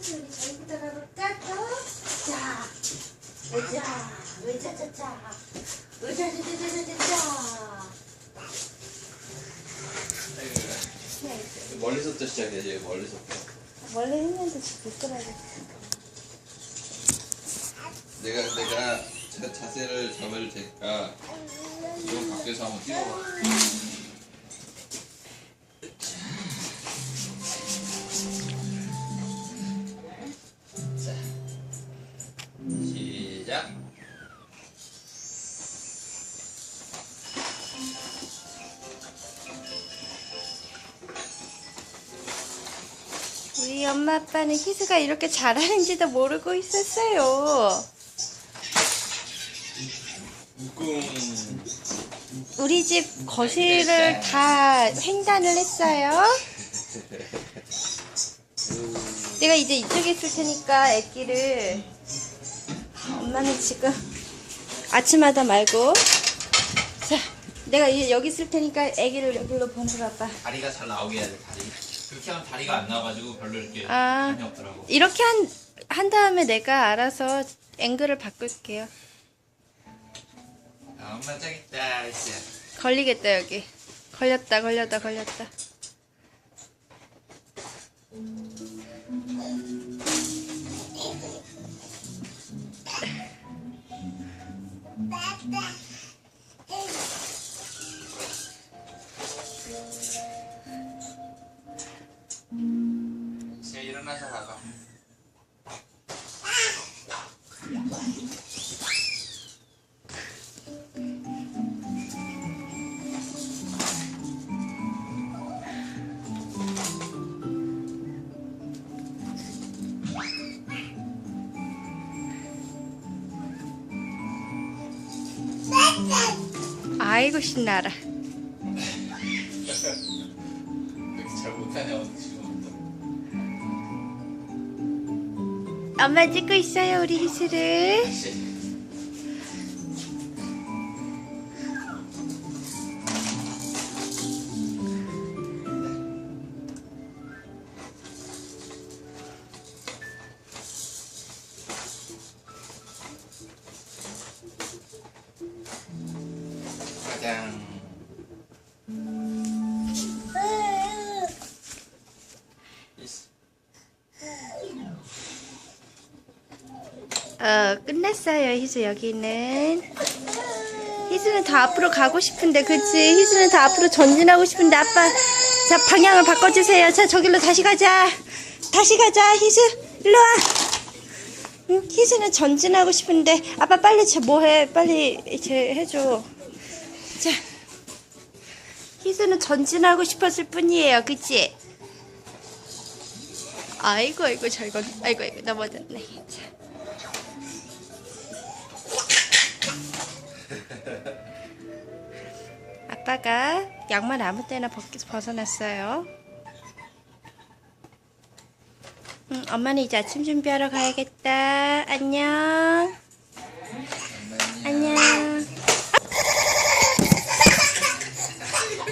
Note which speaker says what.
Speaker 1: 저기부터 가볼까? 또? 자, 으자자자, 으자자 자 자 자 자.
Speaker 2: 멀리서부터 시작해야지 멀리서부터
Speaker 1: 원래 했는데 지금 못 들어야겠어.
Speaker 2: 내가 내가 자, 자세를 잡을 테니까 좀 밖에서 한번 뛰어봐 시작
Speaker 1: 우리 엄마 아빠는 희수가 이렇게 잘하는지도 모르고 있었어요.
Speaker 2: 꿍
Speaker 1: 우리 집 거실을 다 횡단을 했어요. 내가 이제 이쪽에 있을 테니까 애기를 엄마는 지금 아침마다 말고 자 내가 이제 여기 있을 테니까 애기를 여기로 보내러 와봐.
Speaker 2: 다리가 잘 나오게 해야 돼 다리 그렇게 하면 다리가 안 나와가지고 별로 이렇게
Speaker 1: 아.
Speaker 2: 재미 없더라고
Speaker 1: 이렇게 한, 한 다음에 내가 알아서 앵글을 바꿀게요.
Speaker 2: 아, 엄마 저기 있다 이제
Speaker 1: 걸리겠다 여기. 걸렸다 걸렸다 걸렸다.
Speaker 2: 이제 일
Speaker 1: 아이고 신나라. 엄마 찍고 있어요 우리 희수를.
Speaker 2: 가장
Speaker 1: 어 끝났어요 희수 여기는. 희수는 더 앞으로 가고 싶은데 그치? 희수는 더 앞으로 전진하고 싶은데 아빠 자 방향을 바꿔주세요. 자 저길로 다시 가자. 다시 가자 희수 일로 와. 응, 희수는 전진하고 싶은데 아빠 빨리 저 뭐해 빨리 이제 해줘. 자 희수는 전진하고 싶었을 뿐이에요. 그치? 아이고 아이고 잘 건. 아이고 아이고 넘어졌네. 자. 아빠가 양말 아무 때나 벗, 벗어놨어요. 응, 엄마는 이제 아침 준비하러 가야겠다. 안녕.